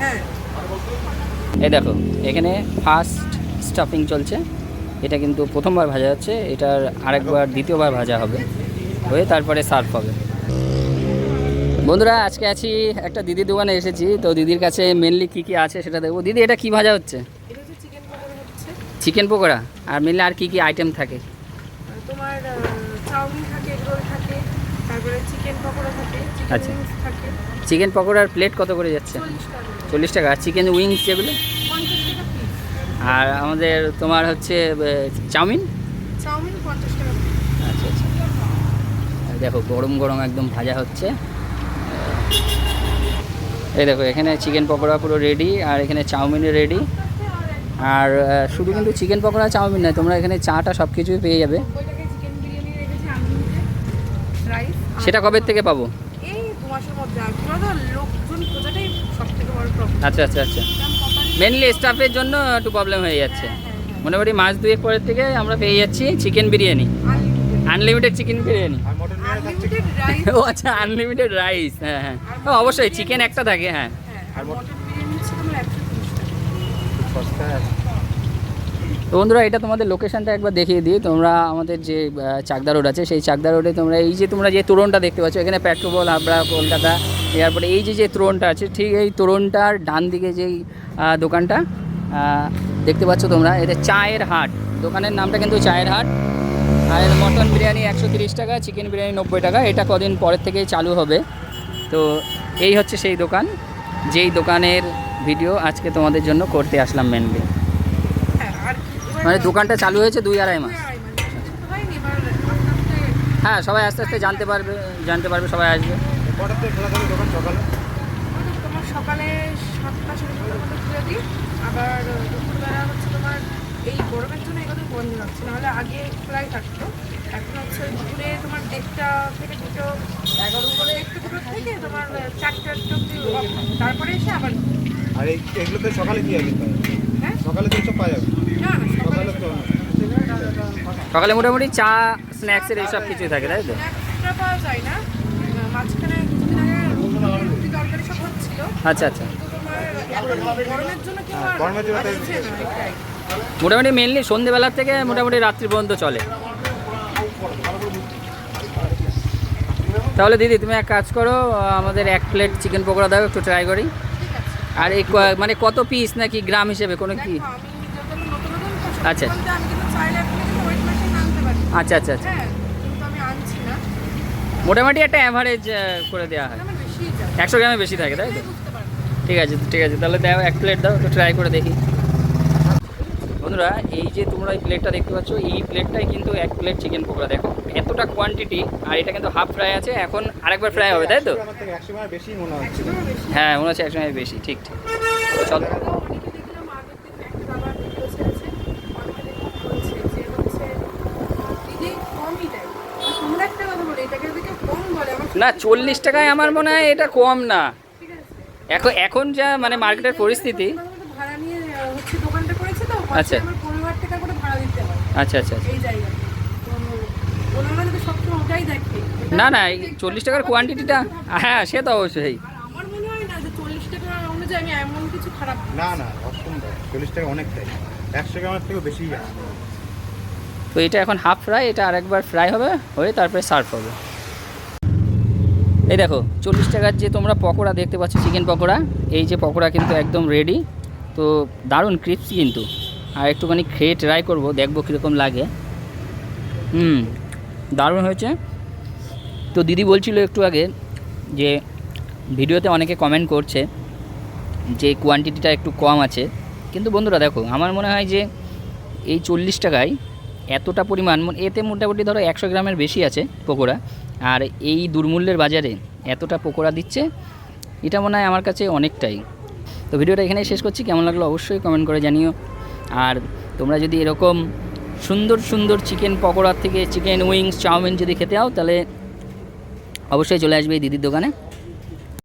হ্যাঁ। এই দেখো এখানে ফার্স্ট স্টাফিং চলছে। এটা কিন্তু প্রথমবার ভাজা হচ্ছে এটার আরেকবার দ্বিতীয়বার ভাজা হবে হয়ে তারপরে সার্ভ হবে। বন্ধুরা আজকে আছি একটা দিদির দোকানে এসেছি তো দিদির কাছে মেনলি কী কী আছে সেটা দেখব। দিদি এটা কি ভাজা হচ্ছে? চিকেন পকোড়া আর মেনলি আর কি কি আইটেম থাকে? তোমার চাউমিন থাকে এগ রোল থাকে তারপরে পকোড়া থাকে চিকেন আচ্ছা। থাকে। চিকেন পকোড়ার প্লেট কত করে যাচ্ছে? চল্লিশ টাকা আর চিকেন উইংস যেগুলো? আর আমাদের তোমার হচ্ছে চাউমিন? চাউমিন পঞ্চাশ টাকা আচ্ছা আচ্ছা। দেখো গরম গরম একদম ভাজা হচ্ছে। এই দেখো এখানে চিকেন পকোড়া পুরো রেডি আর এখানে চাউমিনও রেডি আর শুধু কিন্তু চিকেন পকোড়া চাউমিন নয় তোমরা এখানে চাটা সব কিছুই পেয়ে যাবে। রাইস সেটা কবে থেকে পাবো? এই দু মাসের মধ্যে। আর কি বলতো লোকজন খোঁজাটাই সব থেকে বড় প্রবলেম আচ্ছা আচ্ছা আচ্ছা। মেনলি স্টাফের জন্য একটু প্রবলেম হয়ে যাচ্ছে। মোটামুটি মাস দুয়েক পরের থেকে আমরা পেয়ে যাচ্ছি chicken biryani unlimited chicken biryani ও আচ্ছা আনলিমিটেড রাইস হ্যাঁ হ্যাঁ। ও অবশ্যই চিকেন একটা থাকে হ্যাঁ। হ্যাঁ আর মটন বিরিয়ানি হচ্ছে তোমার একশো তিরিশ টাকা। তো বন্ধুরা, এটা তোমাদের লোকেশানটা একবার দেখিয়ে দিই। তোমরা আমাদের যে চাকদা রোড আছে, সেই চাকদা রোডে তোমরা, এই যে তোমরা যে তোরণটা দেখতে পাচ্ছ, এখানে পেট্রোপল হাবড়া কলকাতা এয়ারপোর্টে এই যে যে তোরণটা আছে, ঠিক এই তোরণটার ডান দিকে যেই দোকানটা দেখতে পাচ্ছ তোমরা, এটা চায়ের হাট। দোকানের নামটা কিন্তু চায়ের হাট। আর মটন বিরিয়ানি একশো টাকা, চিকেন বিরিয়ানি নব্বই টাকা, এটা কদিন পরের থেকেই চালু হবে। তো এই হচ্ছে সেই দোকান, যেই দোকানের ভিডিও আজকে তোমাদের জন্য করতে আসলাম মেনলি মানে দোকানটা চালু হয়েছে দুই আড়াই মাস। তো হ্যাঁ সবাই আস্তে আস্তে জানতে পারবে জানতে পারবে সবাই আসবে। সকালে? তোমার সকালে সাতটা সাড়ে সাতটার মধ্যে খুলে দিই। আবার দুপুরবেলা হচ্ছে তোমার এই গরমের জন্য এগুলো বন্ধ রাখছি নাহলে আগে খোলাই থাকতো। এখন হচ্ছে দুপুরে তোমার দেড়টা থেকে দুটো এগারো করে একটু দুটো থেকে তোমার চারটা অব্দি তারপরে এসে আবার আর এই এগুলোতে সকালে কি আছে হ্যাঁ? সকালে তো সব পাওয়া যাবে। না সকালে মোটামুটি চা স্ন্যাক্সের এইসব কিছুই থাকে তাই তো? পাওয়া যায় না। মাঝখানে কিছুদিন আগে রুটি তরকারি সব হচ্ছিল। আচ্ছা আচ্ছা। মোটামুটি মেনলি সন্ধেবেলার থেকে মোটামুটি রাত্রি পর্যন্ত চলে। তাহলে দিদি তুমি এক কাজ করো আমাদের এক প্লেট চিকেন পকোড়া দাও একটু ট্রাই করি। আর এই ক- মানে কত পিস নাকি গ্রাম হিসেবে কোনো কি? আচ্ছা। আচ্ছা আচ্ছা আচ্ছা। কিন্তু আমি আনছি না। মোটামুটি একটা অ্যাভারেজ করে দেওয়া হয়। একশো গ্রামে বেশি থাকে তাই তো? ঠিক আছে ঠিক আছে। তাহলে দাও এক প্লেট দাও একটু ট্রাই করে দেখি। বন্ধুরা এই যে তোমরা এই প্লেটটা দেখতে পাচ্ছ এই প্লেটটাই কিন্তু এক প্লেট চিকেন পকোড়া। দেখো এতটা কোয়ান্টিটি আর এটা কিন্তু হাফ ফ্রাই আছে এখন আরেকবার ফ্রাই হবে তাই তো? একশো মনে হচ্ছে। একশো হ্যাঁ মনে হচ্ছে একসঙ্গে বেশি ঠিক ঠিক। চলো তো অনেকে দেখলাম আগের দিন একটা দাদা ভিডিও ছেড়েছে অনেকে দেখলাম বলছে যে হচ্ছে এই যে কমই দেয় আর তোমরা একটা কথা বলে এটাকে দেখে কম বলে আমার না চল্লিশ টাকায় আমার মনে হয় এটা কম না। এখন এখন যা মানে মার্কেটের পরিস্থিতি। আচ্ছা। আচ্ছা আচ্ছা আচ্ছা। না না চল্লিশ টাকার কোয়ান্টিটিটা হ্যাঁ সে তো অবশ্যই। না টাকা অনুযায়ী আমি এমন কিছু খারাপ না না অসম্ভব। চল্লিশ টাকা অনেকটাই একশো গ্রামের থেকেও বেশি তো এটা এখন হাফ ফ্রাই এটা আরেকবার ফ্রাই হবে হয়ে তারপরে সার্ভ হবে। এই দেখো, চল্লিশ টাকার যে তোমরা পকোড়া দেখতে পাচ্ছ, চিকেন পকোড়া, এই যে পকোড়া কিন্তু একদম রেডি তো দারুণ ক্রিপসি কিন্তু। আর একটুখানি খেয়ে ট্রাই করব, দেখব কীরকম লাগে। হুম, দারুণ হয়েছে। তো দিদি বলছিল একটু আগে যে, ভিডিওতে অনেকে কমেন্ট করছে যে কোয়ান্টিটিটা একটু কম আছে। কিন্তু বন্ধুরা দেখো, আমার মনে হয় যে, এই চল্লিশ টাকায় এতটা পরিমাণ, এতে মোটামুটি ধরো একশো গ্রামের বেশি আছে পকোড়া। আর এই দুর্মূল্যের বাজারে এতটা পকোড়া দিচ্ছে, এটা মনে হয় আমার কাছে অনেকটাই। তো ভিডিওটা এখানেই শেষ করছি, কেমন লাগল অবশ্যই কমেন্ট করে জানিও। আর তোমরা যদি এরকম সুন্দর সুন্দর চিকেন পকোড়ার থেকে চিকেন উইংস চাউমিন যদি খেতে হও তাহলে অবশ্যই চলে আসবে এই দিদির দোকানে।